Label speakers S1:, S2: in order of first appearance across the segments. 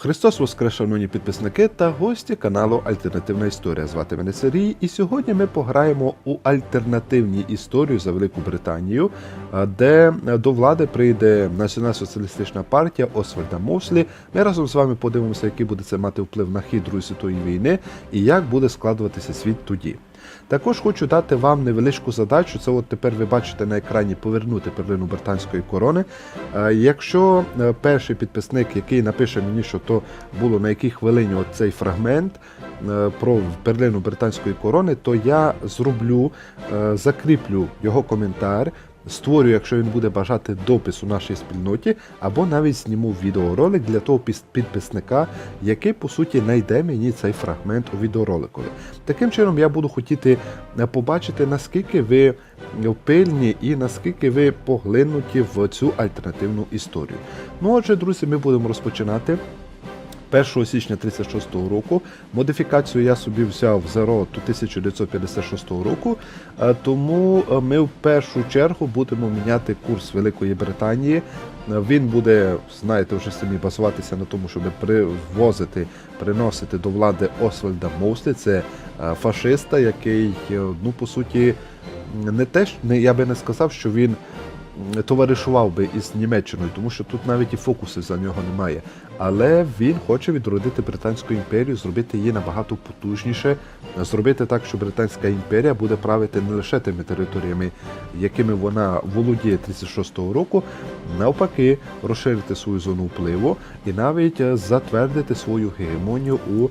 S1: Христос Воскрес, шановні підписники та гості каналу Альтернативна Історія. Звати мене Сергій, і сьогодні ми пограємо у альтернативні історію за Велику Британію, де до влади прийде Націонал-соціалістична партія Освальда Мослі. Ми разом з вами подивимося, який буде це мати вплив на хід Другої світової війни і як буде складуватися світ тоді. Також хочу дати вам невеличку задачу. Це от тепер ви бачите на екрані повернути перлину британської корони. Е, Якщо е, перший підписник, який напише мені, що то було на якій хвилині цей фрагмент е, про перлину британської корони, то я зроблю, закріплю його коментар. Створю, якщо він буде бажати допис у нашій спільноті, або навіть зніму відеоролик для того підписника, який по суті знайде мені цей фрагмент у відеороликові. Таким чином я буду хотіти е, побачити, наскільки ви пильні і наскільки ви поглинуті в цю альтернативну історію. Ну отже, друзі, ми будемо розпочинати. 1 січня 36 року. Модифікацію я собі взяв за рот 1956 року, е, тому е, ми в першу чергу будемо міняти курс Великої Британії. Е, Він буде, знаєте, вже самі базуватися на тому, щоб привозити, приносити до влади Освальда Моуслі. Це фашиста, який, ну по суті, не те, не я би не сказав, що він товаришував би із Німеччиною, тому що тут навіть і фокуси за нього немає. Але він хоче відродити Британську імперію, зробити її набагато потужніше, зробити так, що Британська імперія буде правити не лише тими територіями, якими вона володіє 36-го року, навпаки, розширити свою зону впливу і навіть е, затвердити свою гегемонію у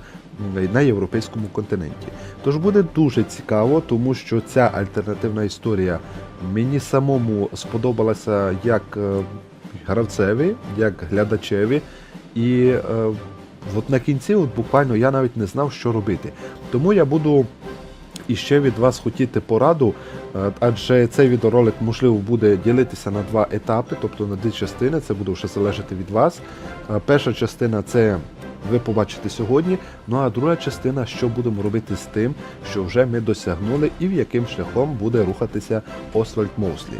S1: на європейському континенті. Тож буде дуже цікаво, тому що ця альтернативна історія мені самому сподобалася як е, гравцеві, як глядачеві. І е, от на кінці, от буквально я навіть не знав, що робити. Тому я буду іще від вас хотіти пораду, е, адже цей відеоролик можливо буде ділитися на два етапи, тобто на дві частини. Це буде вже залежати від вас. Е, Перша частина це ви побачите сьогодні. Ну а друга частина, що будемо робити з тим, що вже ми досягнули, і в яким шляхом буде рухатися Освальд Моуслі.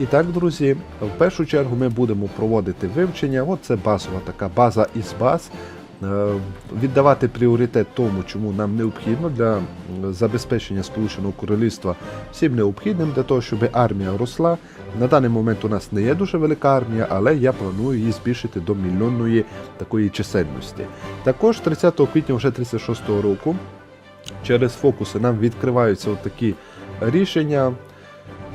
S1: І так, друзі, в першу чергу ми будемо проводити вивчення. От це базова така база із баз. Е, Віддавати пріоритет тому, чому нам необхідно для забезпечення Сполученого Королівства всім необхідним для того, щоб армія росла. На даний момент у нас не є дуже велика армія, але я планую її збільшити до мільйонної такої чисельності. Також 30 квітня вже 36 року через фокуси нам відкриваються такі рішення.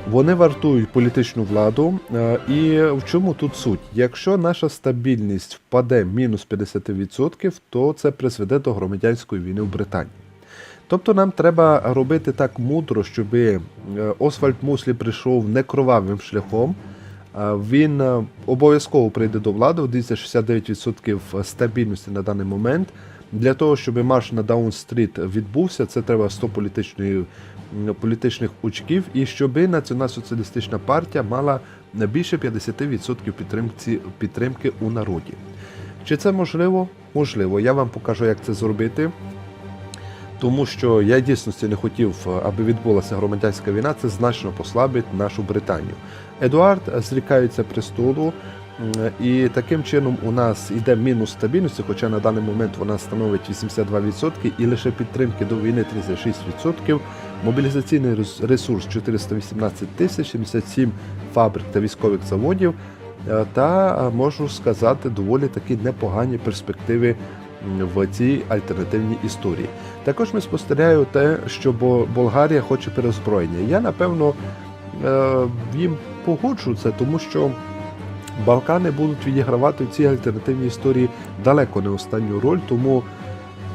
S1: Вони вартують політичну владу. е, І в чому тут суть? Якщо наша стабільність впаде мінус 50%, то це призведе до громадянської війни в Британії. Тобто нам треба робити так мудро, щоб Освальд Муслі прийшов не кровавим шляхом. Він е, обов'язково прийде до влади, дивіться 69% стабільності на даний момент. Для того, щоб марш на Даун-стріт відбувся, це треба 100 політичної, політичних очків, і щоб Націонал-соціалістична партія мала не більше 50% підтримки, підтримки у народі. Чи це можливо? Можливо. Я вам покажу, як це зробити. Тому що я дійсності не хотів, аби відбулася громадянська війна, це значно послабить нашу Британію. Едуард зрікається престолу, і таким чином у нас йде мінус стабільності, хоча на даний момент вона становить 82% і лише підтримки до війни 36%. Мобілізаційний рес- ресурс 418 тисяч, 77 фабрик та військових заводів. Е, Та е, можу сказати, доволі такі непогані перспективи в цій альтернативній історії. Також ми спостерігаємо те, що Болгарія хоче перезброєння. Я напевно е, їм погоджу це, тому що Балкани будуть відігравати в цій альтернативній історії далеко не останню роль, тому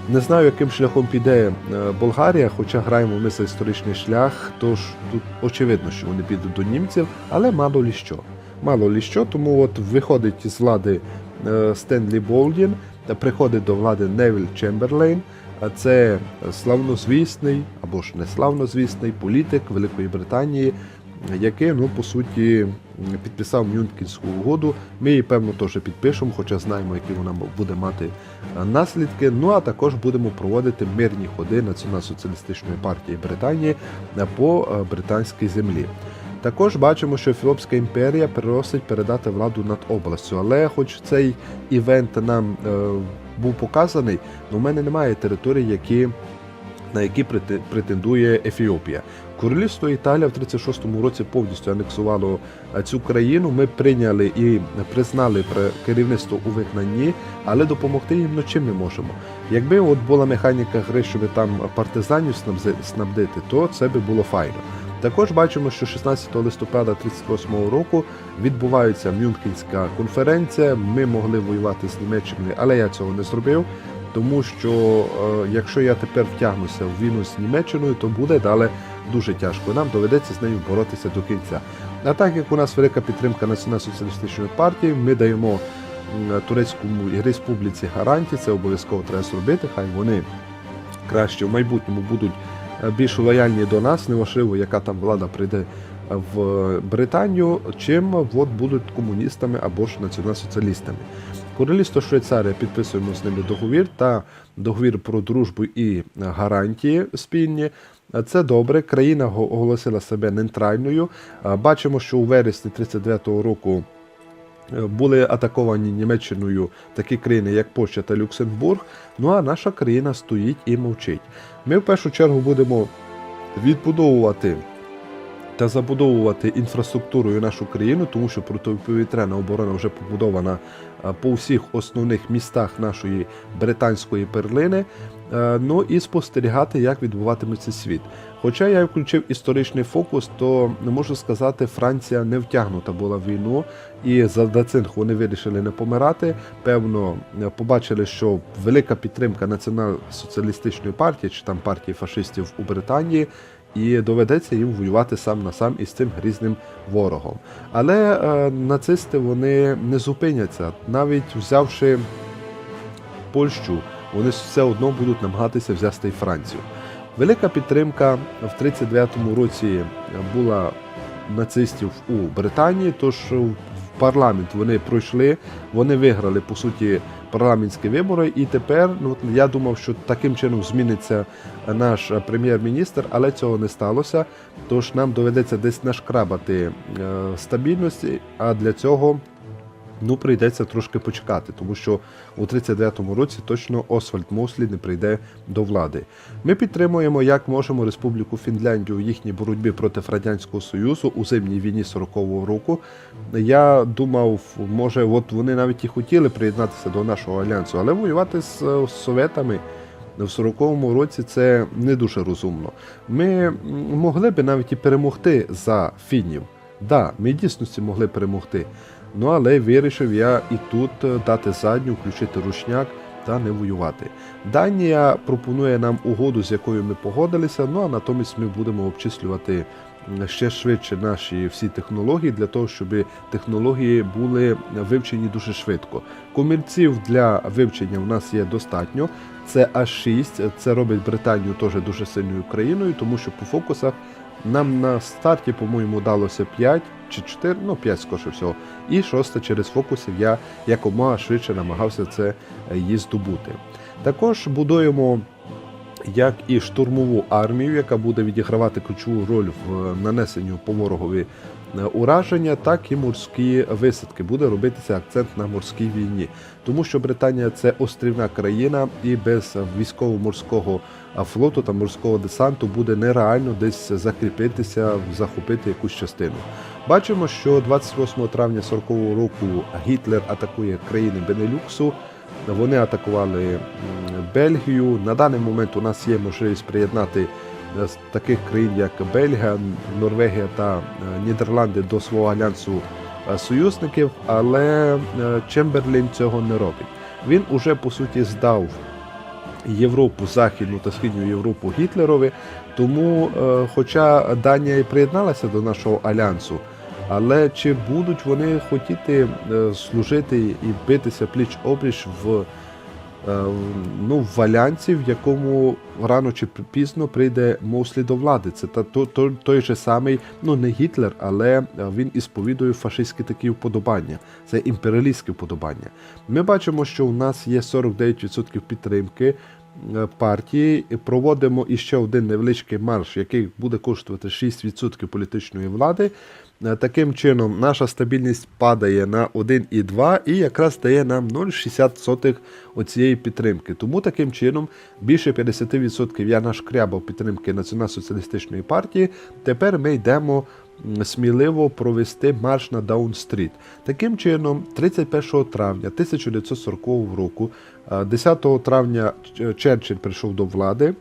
S1: не знаю, яким шляхом піде е, Болгарія, хоча граємо ми за історичний шлях, тож тут очевидно, що вони підуть до німців, але мало лі що. Мало лі що, тому от виходить з влади е, Стенлі Болдін, приходить до влади Невіль Чемберлейн. А це славнозвісний або ж не славнозвісний політик Великої Британії, який, ну по суті, підписав Мюнхенську угоду. Ми її певно теж підпишемо, хоча знаємо, які вона буде мати е, наслідки. Ну а також будемо проводити мирні ходи Націонал-соціалістичної партії Британії е, по е, британській землі. Також бачимо, що Ефіопська імперія просить передати владу над областю, але хоч цей івент нам е, був показаний, але в мене немає територій, які, на які претендує Ефіопія. Королівство Італія в 36-му році повністю анексувало е, цю країну. Ми прийняли і признали керівництво у вигнанні, але допомогти їм ну чим ми можемо. Якби от була механіка гри, щоб там партизанів снабдити, то це би було файно. Також бачимо, що 16 листопада 38 року відбувається Мюнхенська конференція. Ми могли воювати з Німеччиною, але я цього не зробив. Тому що е, якщо я тепер втягнуся в війну з Німеччиною, то буде далі дуже тяжко. Нам доведеться з нею боротися до кінця. А так як у нас велика підтримка Націонал-соціалістичної партії, ми даємо Турецькому республіці гарантії, це обов'язково треба зробити. Хай вони краще в майбутньому будуть е, більш лояльні до нас, неважливо, яка там влада прийде е, в Британію, чим от будуть комуністами або ж націонал-соціалістами. Королівство Швейцарія підписуємо з ними договір та договір про дружбу і гарантії спільні. Це добре. Країна оголосила себе нейтральною. Бачимо, що у вересні 39-го року е, були атаковані Німеччиною такі країни, як Польща та Люксембург. Ну а наша країна стоїть і мовчить. Ми в першу чергу будемо відбудовувати та забудовувати інфраструктурою нашу країну, тому що протиповітряна оборона вже побудована по всіх основних містах нашої британської перлини. Е, Ну і спостерігати, як відбуватиметься світ. Хоча я включив історичний фокус, то не можу сказати, Франція не втягнута була в війну, і за цинк вони вирішили не помирати. Певно, е, побачили, що велика підтримка націонал-соціалістичної партії чи там партії фашистів у Британії. І доведеться їм воювати сам на сам із цим грізним ворогом. Але е, нацисти вони не зупиняться, навіть взявши Польщу, вони все одно будуть намагатися взяти Францію. Велика підтримка в 39-му році була нацистів у Британії, тож в парламент вони пройшли, вони виграли по суті парламентські вибори, і тепер ну я думав, що таким чином зміниться наш прем'єр-міністр, але цього не сталося. Тож нам доведеться десь нашкрабати е, стабільності, а для цього ну прийдеться трошки почекати, тому що у 39-му році точно Освальд Мослі не прийде до влади. Ми підтримуємо як можемо Республіку Фінляндію у їхній боротьбі проти Радянського Союзу у зимній війні 40-го року. Я думав, може, от вони навіть і хотіли приєднатися до нашого альянсу, але воювати з е, Советами. В 40-му році це не дуже розумно. Ми могли би навіть і перемогти за фінів. Да, ми дійсності могли перемогти. Ну але вирішив я і тут е, дати задню, включити рушняк та не воювати. Данія пропонує нам угоду, з якою ми погодилися. Ну а натомість ми будемо обчислювати ще швидше наші всі технології для того, щоб технології були вивчені дуже швидко. Комірців для вивчення в нас є достатньо. Це аж 6, це робить Британію теж дуже сильною країною, тому що по фокусах нам на старті, по-моєму, далося 5 чи 4, ну 5 скорше всього. І шосте через фокусів я якомога швидше намагався це е, її здобути. Також будуємо як і штурмову армію, яка буде відігравати ключову роль в е, нанесенні по ворогові е, ураження, так і морські висадки. Буде робитися акцент на морській війні, тому що Британія це острівна країна, і без військово-морського флоту та морського десанту буде нереально десь закріпитися, захопити якусь частину. Бачимо, що 28 травня 40-го року Гітлер атакує країни Бенелюксу. Вони атакували Бельгію. На даний момент у нас є можливість приєднати е, з таких країн, як Бельгія, Норвегія та е, Нідерланди до свого альянсу е, союзників, але Чемберлін цього не робить. Він уже по суті здав Європу, Західну та Східну Європу Гітлерові. Тому, хоча Данія і приєдналася до нашого альянсу, але чи будуть вони хотіти е, служити і битися пліч опліч в, е, ну, в альянсі, в якому рано чи пізно прийде Мослі до влади? Це та то, то, той же самий, ну не Гітлер, але е, він і сповідує фашистські такі вподобання. Це імперіалістські вподобання. Ми бачимо, що у нас є 49% підтримки партії. Проводимо іще один невеличкий марш, який буде коштувати 6% політичної влади. Е, Таким чином, наша стабільність падає на 1,2 і якраз дає нам 0,60 оцієї підтримки. Тому таким чином більше 50% я нашкрябав підтримки Націонал-соціалістичної партії. Тепер ми йдемо сміливо провести марш на Даун-стріт. Таким чином, 31 травня 1940 року, е, 10 травня Черчилль прийшов до влади.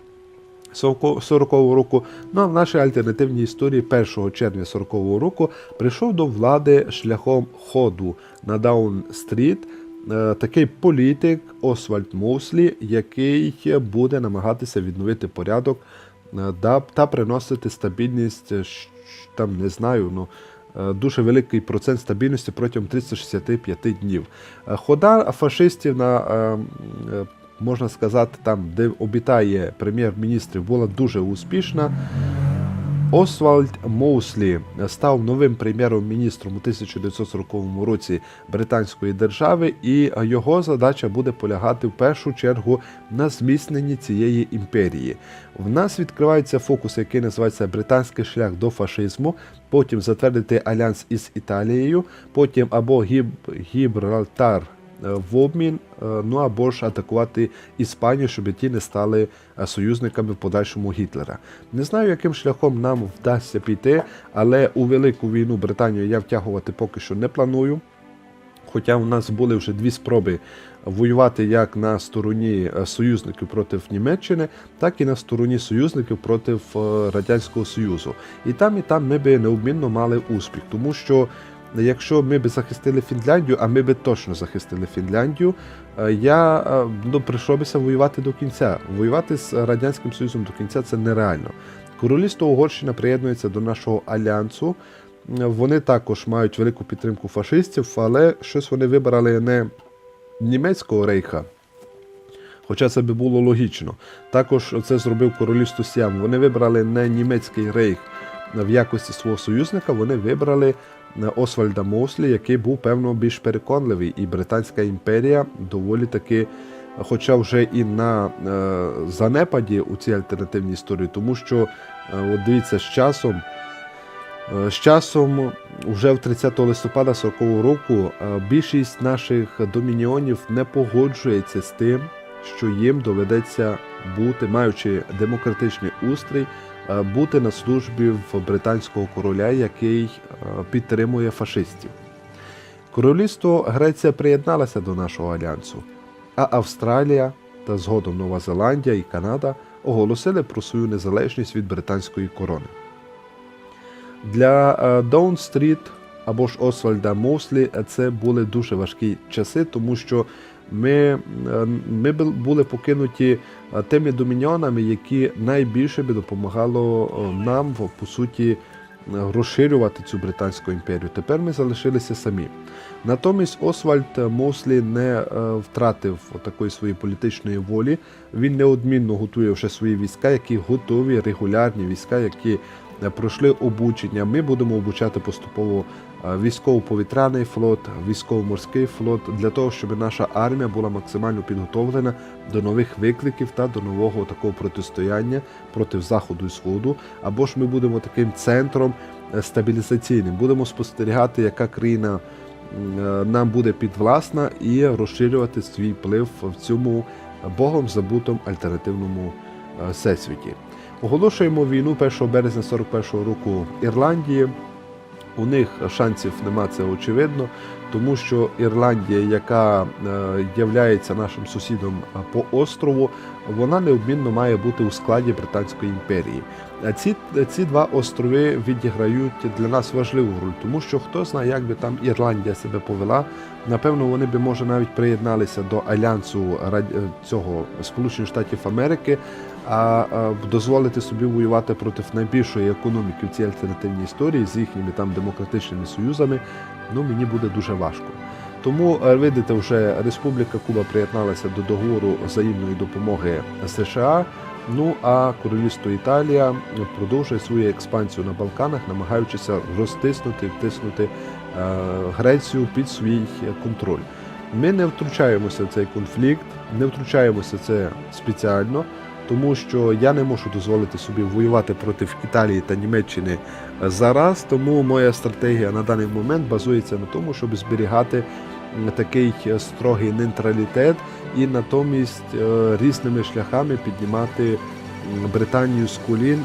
S1: 40-го року. Ну а в нашій альтернативній історії 1 червня 40-го року прийшов до влади шляхом ходу на Даун-стріт е, такий політик Освальд Моуслі, який буде намагатися відновити порядок е, та приносити стабільність, е, там не знаю, ну. Дуже великий процент стабільності протягом 365 днів. Хода фашистів на можна сказати, там, де обітає прем'єр-міністрів, була дуже успішна. Освальд Моуслі став новим прем'єром-міністром у 1940 році Британської держави, і його задача буде полягати в першу чергу на зміцненні цієї імперії. В нас відкривається фокус, який називається Британський шлях до фашизму. Потім затвердити альянс із Італією, потім або Гіб... Гібралтар в обмін, е, ну або ж атакувати Іспанію, щоб ті не стали е, союзниками в подальшому Гітлера. Не знаю, яким шляхом нам вдасться піти, але у велику війну Британію я втягувати поки що не планую. Хоча у нас були вже дві спроби воювати як на стороні е, союзників проти Німеччини, так і на стороні союзників проти е, Радянського Союзу. І там, і там ми би необмінно мали успіх, тому що якщо ми би захистили Фінляндію, а ми би точно захистили Фінляндію, е, я е, ну, прийшовся воювати до кінця. Воювати з Радянським Союзом до кінця це нереально. Королівство Угорщина приєднується до нашого альянсу. Вони також мають велику підтримку фашистів, але щось вони вибрали не німецького рейха. Хоча це би було логічно. Також це зробив королівство Сіам. Вони вибрали не німецький рейх в якості свого союзника, вони вибрали Освальда Мослі, який був певно більш переконливий, і Британська імперія доволі таки, хоча вже і на е, занепаді у цій альтернативній історії, тому що е, от дивіться, з часом. Е, З часом, вже в 30 листопада 40-го року, більшість наших домініонів не погоджується з тим, що їм доведеться бути, маючи демократичний устрій, бути на службі в британського короля, який е, підтримує фашистів. Королівство Греція приєдналася до нашого альянсу, а Австралія та згодом Нова Зеландія і Канада оголосили про свою незалежність від британської корони. Для е, Даун-стріт або ж Освальда Мослі це були дуже важкі часи, тому що ми, е, ми були покинуті е, тими домініонами, які найбільше би допомагало е, нам по суті розширювати цю британську імперію. Тепер ми залишилися самі. Натомість Освальд Мослі не втратив такої своєї політичної волі. Він неодмінно готує вже свої війська, які готові, регулярні війська, які пройшли обучення. Ми будемо обучати поступово військово-повітряний флот, військово-морський флот для того, щоб наша армія була максимально підготовлена до нових викликів та до нового такого протистояння проти заходу і сходу. Або ж ми будемо таким центром е, стабілізаційним. Будемо спостерігати, яка країна е, нам буде підвласна і розширювати свій вплив в цьому богом забутому альтернативному е, всесвіті. Оголошуємо війну 1 березня 41-го року Ірландії. У них шансів нема, це очевидно, тому що Ірландія, яка е, являється нашим сусідом е, по острову, вона необмінно має бути у складі Британської імперії. А ці, ці два острови відіграють для нас важливу роль, тому що хто знає, як би там Ірландія себе повела. Напевно, вони би може навіть приєдналися до альянсу е, цього Сполучених Штатів Америки, а дозволити собі воювати проти найбільшої економіки в цій альтернативній історії з їхніми там демократичними союзами, ну мені буде дуже важко. Тому е, видите, вже Республіка Куба приєдналася до договору взаємної допомоги США. Ну а Королівство Італія продовжує свою експансію на Балканах, намагаючися розтиснути, втиснути е, Грецію під свій контроль. Ми не втручаємося в цей конфлікт, не втручаємося в це спеціально. Тому що я не можу дозволити собі воювати проти Італії та Німеччини зараз. Тому моя стратегія на даний момент базується на тому, щоб зберігати такий е, строгий нейтралітет і натомість е, різними шляхами піднімати Британію з колін.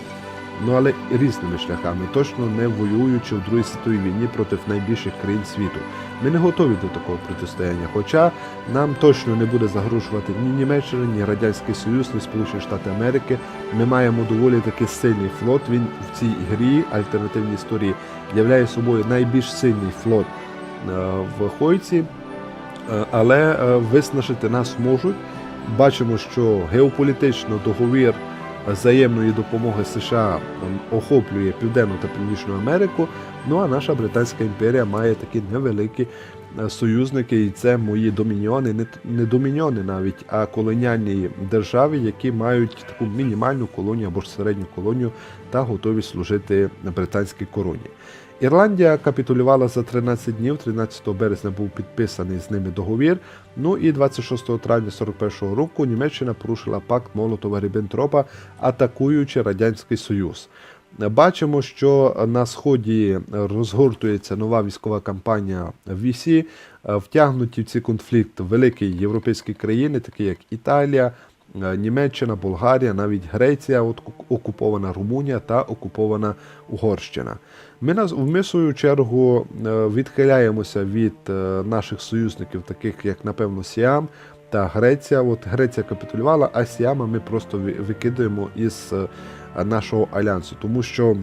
S1: Ну але різними шляхами, точно не воюючи в Другій світовій війні проти найбільших країн світу. Ми не готові до такого протистояння. Хоча нам точно не буде загрожувати ні Німеччина, ні Радянський Союз, ні Сполучені Штати Америки. Ми маємо доволі таки сильний флот. Він в цій грі альтернативній історії являє собою найбільш сильний флот е, в Хойці, Е, але е, виснажити нас можуть. Бачимо, що геополітично договір взаємної допомоги США ем, охоплює Південну та Північну Америку. Ну а наша Британська імперія має такі невеликі е, союзники, і це мої домініони, не, домініони навіть, а колоніальні держави, які мають таку мінімальну колонію або ж середню колонію та готові служити британській короні. Ірландія капітулювала за 13 днів. 13 березня був підписаний з ними договір. Ну і 26 травня 41 року Німеччина порушила пакт Молотова Ріббентропа, атакуючи Радянський Союз. Бачимо, що на сході розгортується нова військова кампанія в вісі. Втягнуті в цей конфлікт великі європейські країни, такі як Італія, Німеччина, Болгарія, навіть Греція, от окупована Румунія та окупована Угорщина. Ми нас в свою чергу е, відхиляємося від е, наших союзників, таких як напевно Сіам та Греція. От Греція капітулювала, а Сіама ми просто ви- викидаємо із е, нашого альянсу, тому що.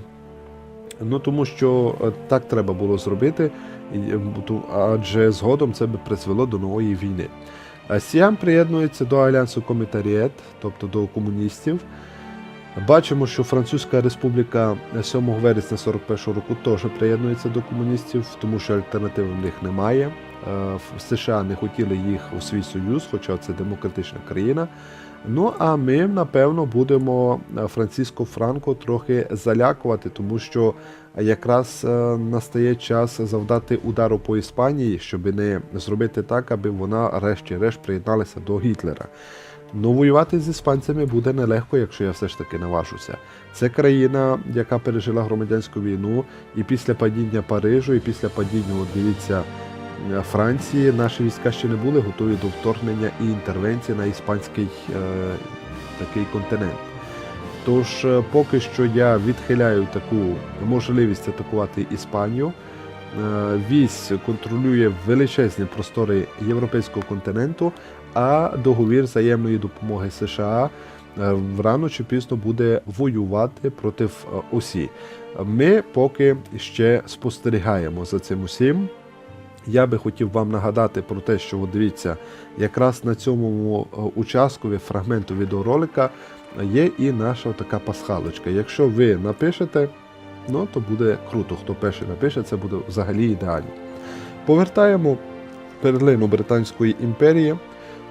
S1: Ну тому що е, так треба було зробити, е, адже згодом це би призвело до нової війни. Сіам приєднується до альянсу Комітаріет, тобто до комуністів. Бачимо, що Французька республіка 7 вересня 41 року теж приєднується до комуністів, тому що альтернативи в них немає. Е, в США не хотіли їх у свій союз, хоча це демократична країна. Ну а ми, напевно, будемо е, Франциско Франко трохи залякувати, тому що якраз е, настає час завдати удару по Іспанії, щоб не зробити так, аби вона решті-решт приєдналася до Гітлера. Ну, воювати з іспанцями буде нелегко, якщо я все ж таки наважуся. Це країна, яка пережила громадянську війну, і після падіння Парижу, і після падіння, от дивіться, е, Франції наші війська ще не були готові до вторгнення і інтервенції на іспанський е, такий континент. Тож, е, поки що я відхиляю таку можливість атакувати Іспанію. Е, Вісь контролює величезні простори європейського континенту, а договір взаємної допомоги США е, рано чи пізно буде воювати проти Осі. Ми поки ще спостерігаємо за цим усім. Я би хотів вам нагадати про те, що от дивіться, якраз на цьому участкові фрагменту відеоролика є і наша така пасхалочка. Якщо ви напишете, ну то буде круто. Хто перший напише, це буде взагалі ідеально. Повертаємо перлину Британської імперії.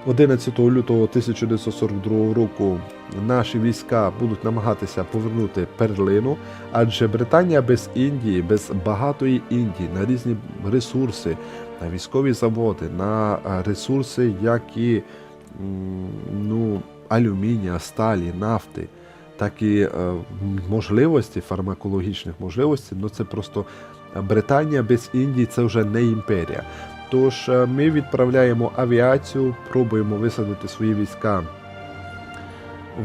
S1: 11 лютого 1942 року наші війська будуть намагатися повернути перлину, адже Британія без Індії, без багатої Індії на різні ресурси, на військові заводи, на ресурси, як і м, ну, алюмінія, сталі, нафти, так і е, можливості, фармакологічних можливостей, ну це просто Британія без Індії це вже не імперія. Тож е, ми відправляємо авіацію, пробуємо висадити свої війська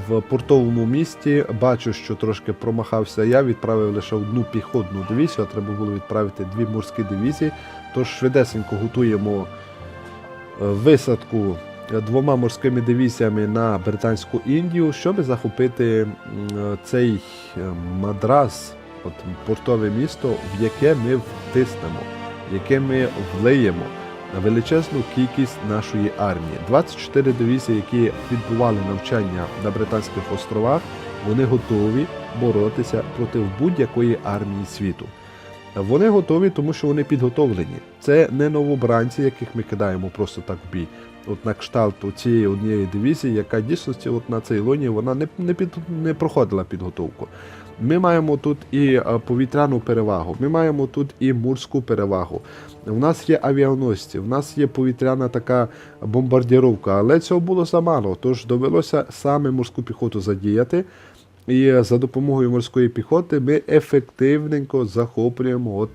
S1: в портовому місті. Бачу, що трошки промахався я, відправив лише одну піхотну дивізію, а треба було відправити дві морські дивізії. Тож швидесенько готуємо е, висадку е, двома морськими дивізіями на Британську Індію, щоб захопити е, цей е, мадрас, от портове місто, в яке ми втиснемо яке ми влиємо на величезну кількість нашої армії. 24 дивізії, які відбували навчання на Британських островах, вони готові боротися проти будь-якої армії світу. Вони готові, тому що вони підготовлені. Це не новобранці, яких ми кидаємо просто так в бій. От на кшталт цієї однієї дивізії, яка дійсності от на цей лоні вона не, не, під, не проходила підготовку. Ми маємо тут і е, повітряну перевагу, ми маємо тут і морську перевагу. У нас є авіаносці, в нас є повітряна така бомбардіровка, але цього було замало. Тож довелося саме морську піхоту задіяти. І за допомогою морської піхоти ми ефективненько захоплюємо от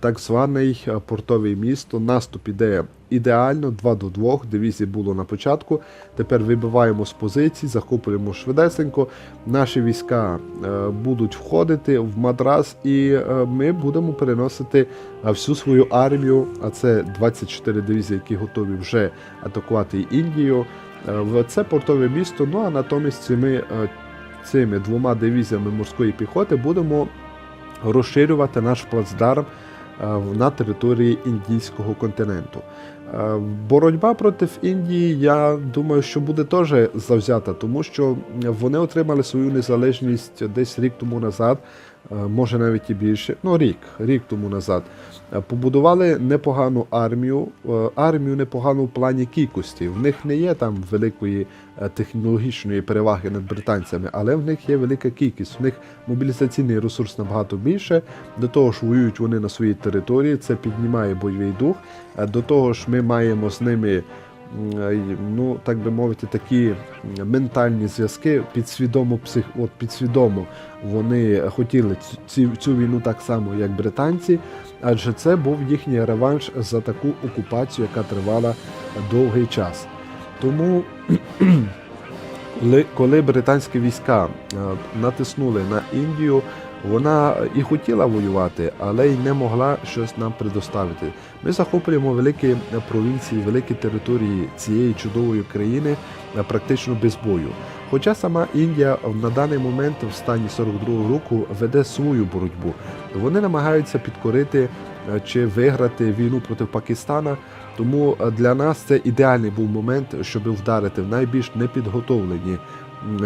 S1: так званий портовий місто. Наступ іде ідеально, 2 до 2. Дивізій було на початку. Тепер вибиваємо з позицій, захоплюємо швидесенько. Наші війська е, будуть входити в мадрас, і е, ми будемо переносити е, всю свою армію. А це 24 дивізії, які готові вже атакувати Індію. е, В це портове місто. Ну а натомість е, цими двома дивізіями морської піхоти будемо розширювати наш плацдарм е, на території індійського континенту. Е, Боротьба проти Індії, я думаю, що буде теж завзята, тому що вони отримали свою незалежність десь рік тому назад, е, може навіть і більше. Ну, рік, рік тому назад. Е, Побудували непогану армію, е, армію непогану в плані кількості. В них не є там великої е, технологічної переваги над британцями, але в них є велика кількість. В них мобілізаційний ресурс набагато більше. До того ж, воюють вони на своїй території, це піднімає бойовий дух. До того ж, ми маємо з ними. Ну, так би мовити, такі ментальні зв'язки підсвідомо псих, от підсвідомо вони хотіли ц- ці, цю війну так само, як британці, адже це був їхній реванш за таку окупацію, яка тривала довгий час. Тому, коли- коли британські війська е, натиснули на Індію, вона і хотіла воювати, але й не могла щось нам предоставити. Ми захоплюємо великі провінції, великі території цієї чудової країни е, практично без бою. Хоча сама Індія на даний момент в стані 42-го року веде свою боротьбу. Вони намагаються підкорити е, чи виграти війну проти Пакистана. Тому е, для нас це ідеальний був момент, щоб вдарити в найбільш непідготовлені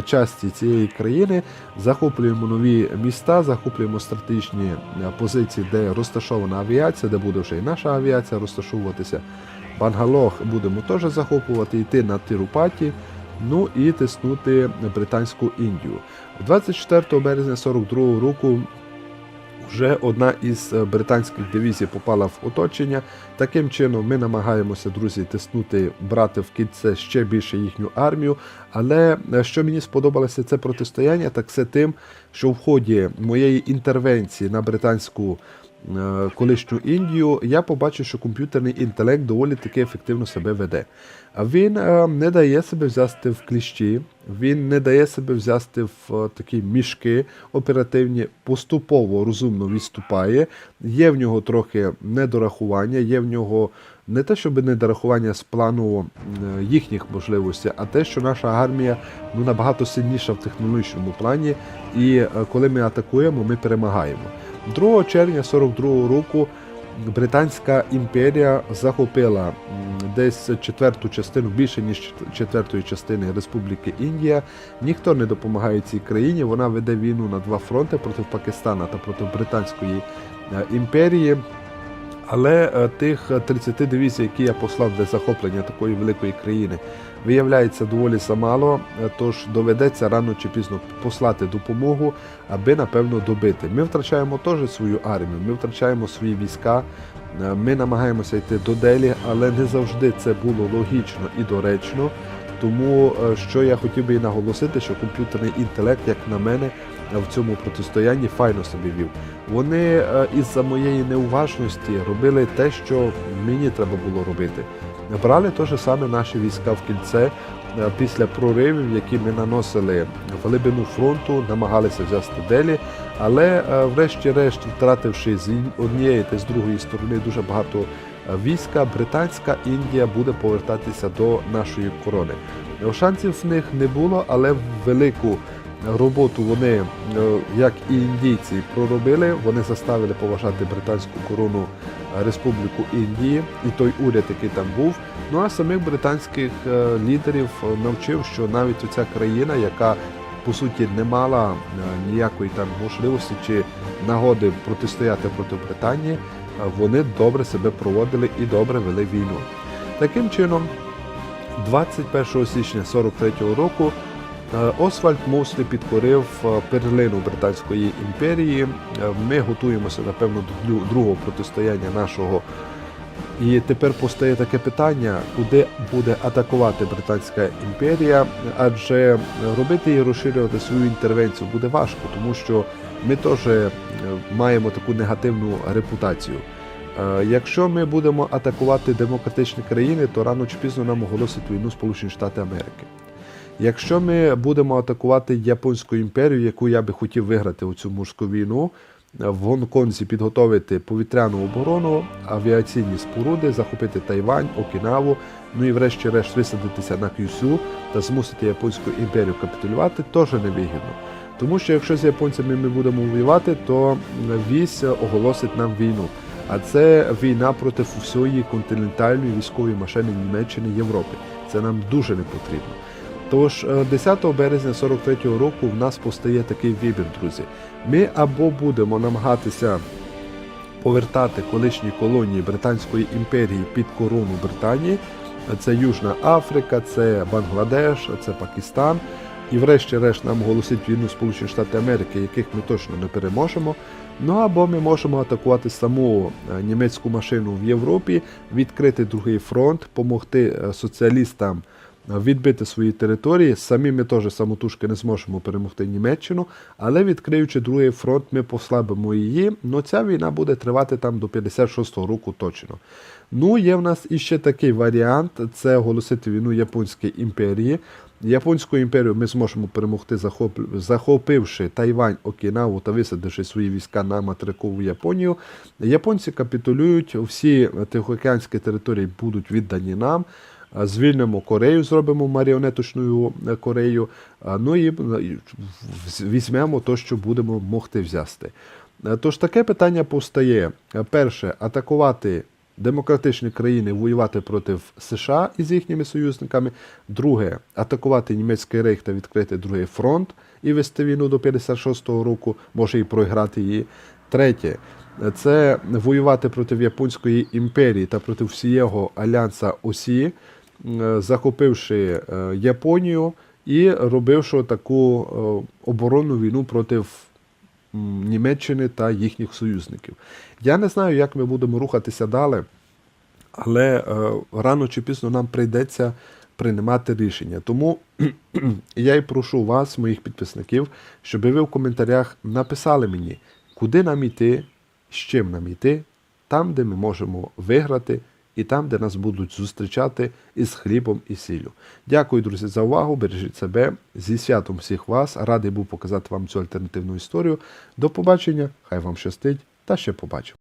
S1: часті цієї країни. Захоплюємо нові міста, захоплюємо стратегічні е, позиції, де розташована авіація, де буде вже і наша авіація розташовуватися. Бангалох будемо теж захоплювати, йти на Тирупаті. Ну і тиснути британську Індію. 24 березня 42 року вже одна із е, британських дивізій попала в оточення. Таким чином, ми намагаємося, друзі, тиснути, брати в кільце ще більше їхню армію. Але е, що мені сподобалося це протистояння, так це тим, що в ході моєї інтервенції на британську колишню Індію я побачив, що комп'ютерний інтелект доволі таки ефективно себе веде. Він е, не дає себе взяти в кліщі, він не дає себе взяти в е, такі мішки оперативні, поступово розумно відступає. Є в нього трохи недорахування, є в нього не те, щоб недорахування з плану е, їхніх можливостей, а те, що наша армія ну, набагато сильніша в технологічному плані, і е, коли ми атакуємо, ми перемагаємо. 2 червня 42 року Британська імперія захопила десь четверту частину, більше ніж четвертої частини Республіки Індія. Ніхто не допомагає цій країні. Вона веде війну на два фронти проти Пакистана та проти Британської е, імперії. Але е, тих е, 30 дивізій, які я послав для захоплення такої великої країни, виявляється доволі замало. е, Тож доведеться рано чи пізно послати допомогу, аби напевно добити. Ми втрачаємо теж свою армію, ми втрачаємо свої війська. е, Ми намагаємося йти до Делі, але не завжди це було логічно і доречно. Тому е, що я хотів би і наголосити, що комп'ютерний інтелект, як на мене, в цьому протистоянні файно собі вів. Вони із-за моєї неуважності робили те, що мені треба було робити. Брали те ж саме наші війська в кільце е, після проривів, які ми наносили в глибину фронту, намагалися взяти Делі, але е, врешті-решт, втративши з однієї та з другої сторони дуже багато е, війська, британська Індія буде повертатися до нашої корони. Шансів в них не було, але велику роботу вони, е, як і індійці, проробили. Вони заставили поважати британську корону е, Республіку Індії і той уряд, який там був. Ну а самих британських е, лідерів навчив, що навіть оця країна, яка по суті не мала ніякої там можливості чи нагоди протистояти проти Британії, вони добре себе проводили і добре вели війну. Таким чином, 21 січня 43-го року Освальд Мослі підкорив е, перлину Британської імперії. Е, Ми готуємося, напевно, до другого протистояння нашого. І тепер постає таке питання, куди буде атакувати Британська імперія, адже робити і розширювати свою інтервенцію буде важко, тому що ми теж е, маємо таку негативну репутацію. Е, Якщо ми будемо атакувати демократичні країни, то рано чи пізно нам оголосять війну Сполучені Штати Америки. Якщо ми будемо атакувати Японську імперію, яку я би хотів виграти у цю морську війну, е, в Гонконзі підготовити повітряну оборону, авіаційні споруди, захопити Тайвань, Окінаву, ну і врешті-решт висадитися на Кюсю та змусити Японську імперію капітулювати, теж невигідно. Тому що якщо з японцями ми будемо воювати, то вісь оголосить нам війну. А це війна проти всієї континентальної військової машини Німеччини Європи. Це нам дуже не потрібно. Тож е, 10 березня 43-го року в нас постає такий вибір, друзі. Ми або будемо намагатися повертати колишні колонії Британської імперії під корону Британії. Це Южна Африка, це Бангладеш, це Пакистан. І врешті-решт нам оголосить війну Сполучені Штати Америки, яких ми точно не переможемо. Ну або ми можемо атакувати саму е, німецьку машину в Європі, відкрити другий фронт, допомогти е, соціалістам е, відбити свої території. Самі ми теж самотужки не зможемо перемогти Німеччину, але відкриючи другий фронт, ми послабимо її. Ну ця війна буде тривати там до 56-го року точно. Ну, є в нас іще такий варіант: це оголосити війну Японській імперії. Японську імперію ми зможемо перемогти, захоп- захопивши Тайвань, Окінаву та висадивши свої війська на материкову Японію. Японці капітулюють, всі тихоокеанські території будуть віддані нам. Звільнимо Корею, зробимо маріонеточною е, Корею. Ну і е, візьмемо то, що будемо могти взяти. Е, Тож таке питання постає: Е, перше, атакувати демократичні країни, воювати проти США із їхніми союзниками. Друге, атакувати німецький рейх та відкрити другий фронт і вести війну до 56-го року, може і програти її. Третє. Це воювати проти Японської імперії та проти всієго альянса Осі, захопивши е, Японію і робивши таку е, оборонну війну проти Німеччини та їхніх союзників. Я не знаю, як ми будемо рухатися далі, але е, рано чи пізно нам прийдеться приймати рішення. Тому я й прошу вас, моїх підписників, щоб ви в коментарях написали мені, куди нам йти, з чим нам йти, там, де ми можемо виграти, і там, де нас будуть зустрічати із хлібом і сіллю. Дякую, друзі, за увагу. Бережіть себе зі святом всіх вас. Радий був показати вам цю альтернативну історію. До побачення, хай вам щастить та ще побачимо.